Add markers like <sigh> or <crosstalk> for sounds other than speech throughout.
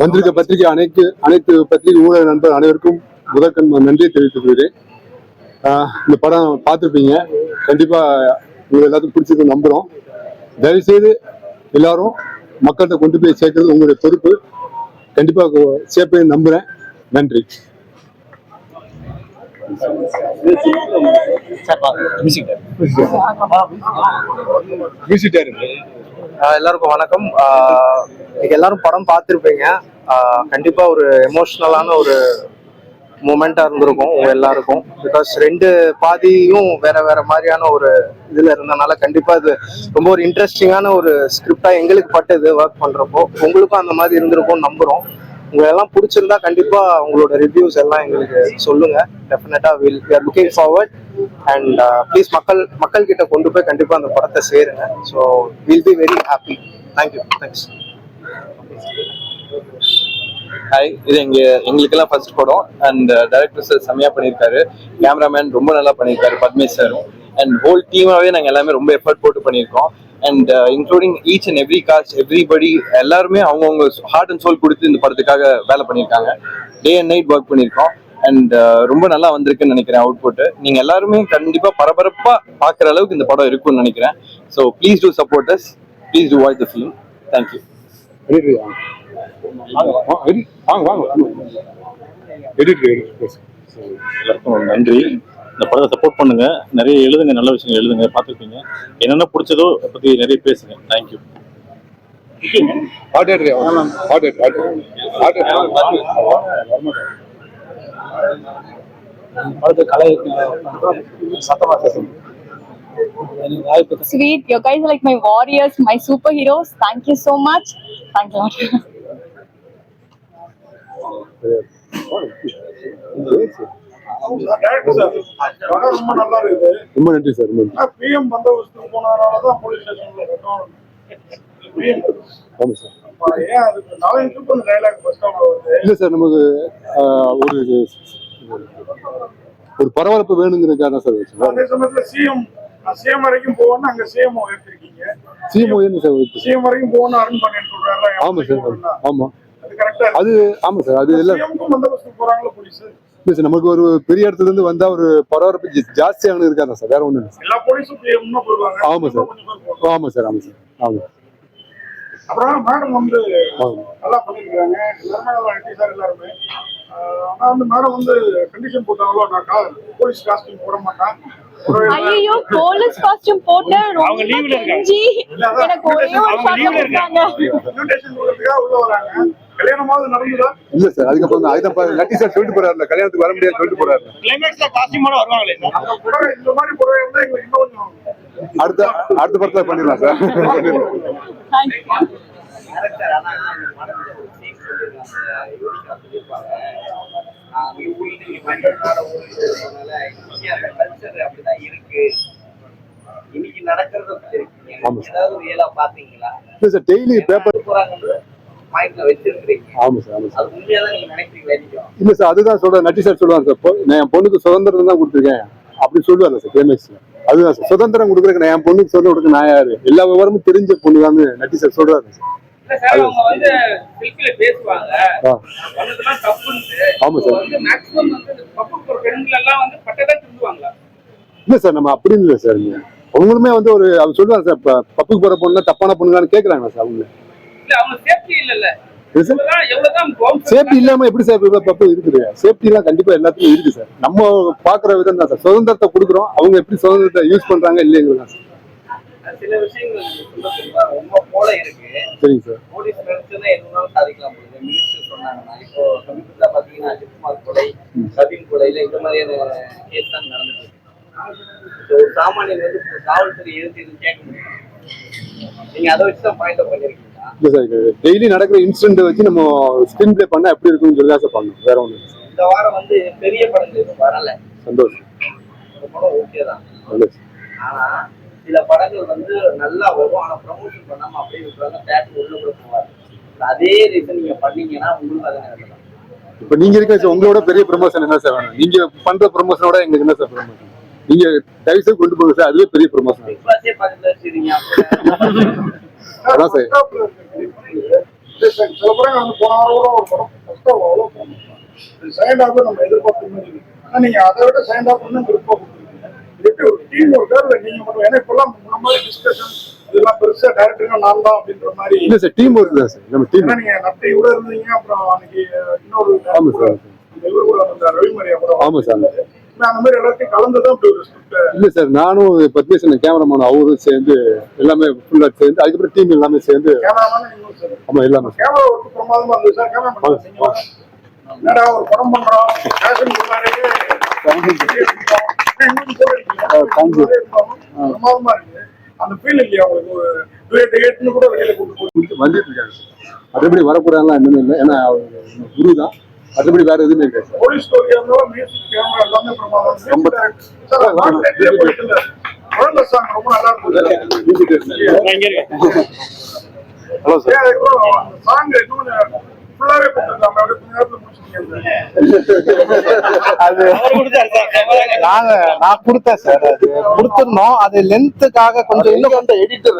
வந்திருக்க பத்திரிகை அனைத்து அனைத்து பத்திரிகை ஊடக நண்பர் அனைவருக்கும் முதற்கண் நன்றியை தெரிவித்துக் கொள்கிறேன். இந்த படம் பார்த்துருப்பீங்க. கண்டிப்பா உங்களுக்கு எல்லாத்துக்கும் பிடிச்சிருக்கு நம்புறோம். தயவுசெய்து எல்லாரும் மக்கள்கிட்ட கொண்டு போய் சேர்க்கறது உங்களுடைய பொறுப்பு. கண்டிப்பா சேர்ப்பேன் நம்புறேன். நன்றி. எல்லாருக்கும் வணக்கம். இன்னைக்கு எல்லாரும் படம் பார்த்துருப்பீங்க. கண்டிப்பா ஒரு எமோஷ்னலான ஒரு மூமெண்டா இருந்திருக்கும் உங்க எல்லாருக்கும். பிகாஸ் ரெண்டு பாதியும் வேற வேற மாதிரியான ஒரு இதுல இருந்தனால கண்டிப்பா இது ரொம்ப ஒரு இன்ட்ரெஸ்டிங்கான ஒரு ஸ்கிரிப்டா எங்களுக்கு பட்டது ஒர்க் பண்றப்போ. உங்களுக்கும் அந்த மாதிரி இருந்திருக்கும் நம்புறோம். உங்களெல்லாம் பிடிச்சிருந்தா கண்டிப்பா உங்களோட ரிவ்யூஸ் எல்லாம் எங்களுக்கு சொல்லுங்க. Definitely will we are looking forward and please மக்கள் மக்கள் கிட்ட கொண்டு போய் கண்டிப்பா அந்த படத்தை சேருங்க. So will be very happy thank you thanks hi இது எங்க எங்களுக்கெல்லாம் ஃபர்ஸ்ட் படம். அண்ட் டைரக்டர் சார் செம்மையா பண்ணியிருக்காரு கேமராமேன் ரொம்ப நல்லா பண்ணியிருக்காரு பத்மே சாரும் அண்ட் ஹோல் டீமாவே நாங்கள் எல்லாமே ரொம்ப எஃபர்ட் போட்டு பண்ணியிருக்கோம் and including each and every cast everybody எல்லாருமே அவங்கவுங்க ஹார்ட் அண்ட் சோல் கொடுத்து இந்த படத்துக்காக வேலை பண்ணியிருக்காங்க. டே அண்ட் நைட் ஒர்க் பண்ணியிருக்கோம். அண்ட் ரொம்ப நல்லா வந்திருக்குன்னு நினைக்கிறேன் அவுட்புட் நீங்க எல்லாருமே கண்டிப்பா பரபரப்பா பாக்குற அளவுக்கு இந்த படம் இருக்கும்னு நினைக்கிறேன். So please to support us please to watch the film thank you வாங்க. வாங்க எல்லாருக்கும் நன்றி. இந்த படத்தை சப்போர்ட் பண்ணுங்க. நிறைய எழுதுங்க நல்ல விஷயங்கள் எழுதுங்க பார்த்துருப்பீங்க. என்னென்ன பிடிச்சதோ அதை பத்தி நிறைய பேசுங்க. Thank you sweet. You guys are like my warriors, my superheroes. Thank you so much. Thank you. Sir படம் ரொம்ப நல்லா இருக்குது ரொம்ப நன்றி சார் ரொம்ப நன்றி. பிஎம் பந்தோபஸ்து போனதுனாலதான் போலீஸ் ஸ்டேஷன்ல ஆமாம் சார் இல்லை சார் நமக்கு ஒரு ஒரு பரபரப்பு வேணுங்கிறதுக்காக தான் சார் அதே சமயத்துல சிஎம் சிஎம் வரைக்கும் போகணும்னு அங்க சிஎம் ஏற்றிருக்கீங்க சிஎம்ஓ என்ன சார் சிஎம் வரைக்கும் போகணும் அருண் பண்ணி சொல்றாரு ஆமாம் சார் ஆமாம் அது ஆமாம் சார் அது எல்லாம் போறாங்களா போலீஸ் இல்லை சார் நமக்கு ஒரு பெரிய இடத்துல இருந்து வந்தா ஒரு பரபரப்பு ஜா- ஜாஸ்தியாகணும் இருக்காதா சார் வேற ஒன்றும் இல்லை ஆமா சார். ஆமாம் சார் ஆமாம் சார் ஆமாம் அப்புறம் மேடம் வந்து நல்லா பண்ணிருக்காங்க. எல்லாருமே நல்லா நன்றி சார் எல்லாருமே. ஆஹ் ஆனா வந்து மேடம் வந்து கண்டிஷன் போட்டாங்களோ நான் போலீஸ் காஸ்டியூம் போட மாட்டேன். ஐயோ போலீஸ் காஸ்டியூம் போட்டு கெஞ்சி எனக்கு ஒரே ஒரு ஷாட் கொடுத்தாங்க இன்விடேஷன் கொடுக்கறதுக்காக உள்ள வராங்க. கல்யாணமாவது நடந்ததா? இல்லை சார் அதுக்கப்புறம் தான் அதுதான் நட்டி சார் சொல்லிட்டு போறாருல கல்யாணத்துக்கு வர முடியாது சொல்லிட்டு போறாரு கிளைமேக்ஸ்ல காஸ்டியூமோட வருவாங்களே இந்த மாதிரி புடவை இருந்தா எங்களுக்கு இன்னும் அடுத்த அடுத்த படத்தில் பண்ணிடலாம் சார். இருக்கு இன்னைக்கு நடக்கிறத டெய்லி பேப்பர் போறாங்கன்னு இல்லை சார் அதுதான் சொல்றேன். நட்டி சார் சொல்லுவாங்க சார் நான் என் பொண்ணுக்கு சுதந்திரம் தான் கொடுத்துருக்கேன். அப்படி சொல்லுவாங்க சார் அதுதான் சார் சுதந்திரம் கொடுக்குறதுக்கு நான் என் பொண்ணுக்கு சுதந்திரம் கொடுக்க நான் யாரு? எல்லா விவரமும் தெரிஞ்ச பொண்ணு தான் நட்டி சார் சொல்றாரு சார். ஆமா சார். போற இல்லை சார் நம்ம அப்படி இல்லை சார் அவங்களுமே வந்து ஒரு அவங்க சொல்லுவாங்க சார் பப்புக்கு போகிற பொண்ணு தப்பான பொண்ணுங்களான்னு கேட்குறாங்க சார் அவங்க சேஃப்டி இல்லாம எப்படி சார் பப்பு இருக்குது? சேஃப்டி எல்லாம் கண்டிப்பா எல்லாத்துக்கும் இருக்கு சார் நம்ம பாக்குற விதம் தான் சார் சுதந்திரத்தை கொடுக்குறோம். அவங்க எப்படி சுதந்திரத்தை யூஸ் பண்றாங்க இல்லைங்கிறது சார் சில விஷயங்கள் ரொம்ப போல இருக்கு. சரிங்க சார் போலீஸ் நினைச்சதுன்னா எதுனாலும் சாதிக்கலாம் போகுது மினிஸ்டர் சொன்னாங்கன்னா இப்போ சமீபத்துல பாத்தீங்கன்னா அஜித்குமார் கொலை சபீன் கொலையில இந்த மாதிரியான கேஸ் தான் நடந்துட்டு இருக்கு. வந்து காவல்துறை எதிர்த்து எதுவும் கேட்க முடியும். நீங்க அதை வச்சு தான் பாயிண்ட் சார் டெய்லி நடக்கிற இன்சிடென்ட் வச்சு நம்ம ஸ்கிரீன் ப்ளே பண்ணா எப்படி இருக்கும்னு சொல்லி சார் பண்ணணும் வேற இல்லை இந்த வாரம் வந்து பெரிய படங்கள் வரல. சந்தோஷம். படம் ஓகே தான். ஆனா சில படங்கள் வந்து நல்லா வரும் ஆனா ப்ரமோஷன் பண்ணாம அப்படியே விட்டுறாங்க. தேட்டர் உள்ள கூட போவாது அதே ரீசன் நீங்க பண்ணீங்கன்னா உங்களுக்கு அதை நடக்கலாம் இப்போ நீங்க இருக்க உங்களோட பெரிய ப்ரமோஷன் என்ன சார் வேணும்? நீங்க பண்ற ப்ரமோஷனோட எங்களுக்கு என்ன சார் ப்ரமோஷன் நீங்க தயவு செய்து கொண்டு போங்க சார் அதுவே பெரிய ப்ரமோஷன் அதான் சார். சில படங்கள் வந்து போன வாரம் கூட ஒரு படம் ஃபர்ஸ்ட் அவ்வளோ செகண்ட் ஹாஃப் நம்ம எதிர்பார்த்த மாதிரி இருக்கு ஆனா நீங்க அதை விட செகண்ட் ஹாஃப் இன்னும் விருப்பம் எப்படி ஒரு டீம் ஒர்க்கா இல்லை நீங்க மட்டும் ஏன்னா இப்பெல்லாம் முன்ன மாதிரி டிஸ்கஷன் இதெல்லாம் பெருசா டேரக்டர் நான் தான் அப்படின்ற மாதிரி இல்ல சார் டீம் ஒர்க் தான் சார் நம்ம டீம் நீங்க நட்டை கூட இருந்தீங்க அப்புறம் அன்னைக்கு இன்னொரு ஆமா சார் இவரு கூட வந்த ரவிமரியா கூட ஆமா சார் இல்ல சார் நானும் பத்மேசன் கேமராமேன் அவரும் சேர்ந்து எல்லாமே ஃபுல்லா சேர்ந்து அதுக்கப்புறம் டீம் எல்லாமே சேர்ந்து ஆமா எல்லாமே வந்துட்டு இருக்காங்க சார். மற்றபடி வரக்கூடாதுலாம் இன்னும் இல்லை. ஏன்னா அவர் குரு தான் மற்றபடி வேற எதுவுமே பிரமாதம். ரொம்ப ஹலோ சார் ஃபுல்லாவே அது நாங்க நான் கொடுத்தேன் சார் அது கொடுத்துருந்தோம். அது லென்த்துக்காக கொஞ்சம் இன்னும் கொஞ்சம் எடிட்டர்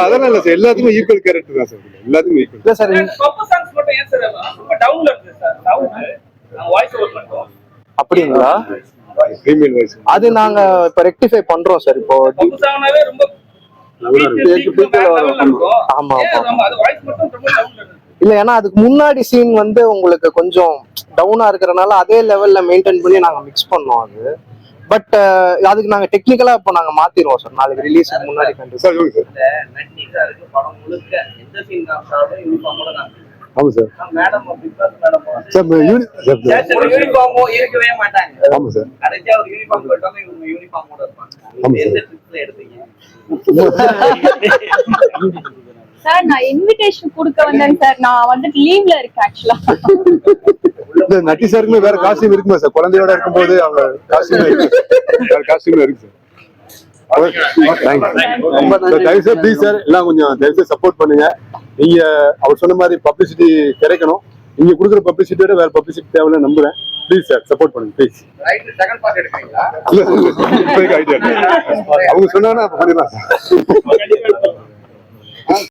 அதெல்லாம் இல்ல சார் எல்லாத்துக்கும் ஈக்குவல் கேரக்டர் தான் சார் எல்லாத்துக்கும் ஈக்குவல் இல்ல சார் பப்பு சாங்ஸ் மட்டும் ஏன் சார் ரொம்ப டவுன்ல இருக்கு சார் சவுண்ட் வாய்ஸ் ஓவர் மட்டும் அப்படிங்களா? ஃபீமேல் வாய்ஸ் அது நாங்க இப்ப ரெக்டிஃபை பண்றோம் சார் இப்போ ஆமா, ஆமா. அது வாய்ஸ் மட்டும் ரொம்ப டவுன்ல இருக்கு? இல்ல ஏன்னா அதுக்கு முன்னாடி சீன் வந்து உங்களுக்கு கொஞ்சம் டவுனா இருக்கிறனால அதே லெவல்ல மெயின்டைன் பண்ணி நாங்க மிக்ஸ் பண்ணோம் அது. பட் அதுக்கு நாங்க டெக்னிக்கலா இப்போ நாங்க மாத்திடுவோம் சார் நாளைக்கு ரிலீஸ் முன்னாடி கண்டிப்பா சார் இருக்கு ஆமா sir. Madam because madam sir uni sir யூனிஃபார்மோ இருக்கவே மாட்டாங்க. ஆமா சார். சார். ட்ரிப்ஸ்ல எடுத்தீங்க? சார் நான் இன்விடேஷன் கொடுக்க வந்தேன் சார். நான் வந்துட்டு லீவ்ல இருக்கேன் ஆக்சுவலா இந்த நட்டி சாருக்குமே வேற காஸ்டியூம் இருக்குமா சார்? குழந்தையோட இருக்கும்போது அவங்க காஸ்டியூம் வேற காஸ்டியூம் இருக்கு சார். தயவு சார் ப்ளீஸ் சார் எல்லாம் கொஞ்சம் தயவு சப்போர்ட் பண்ணுங்க. நீங்க அவர் சொன்ன மாதிரி பப்ளிசிட்டி கிடைக்கணும். நீங்க கொடுக்குற பப்ளிசிட்டியோட வேற பப்ளிசிட்டி தேவையில்ல நம்புறேன். ப்ளீஸ் சார் சப்போர்ட் பண்ணுங்க ப்ளீஸ் <laughs> <laughs> அவங்க சொன்னாங்கன்னா பண்ணிடலாம்.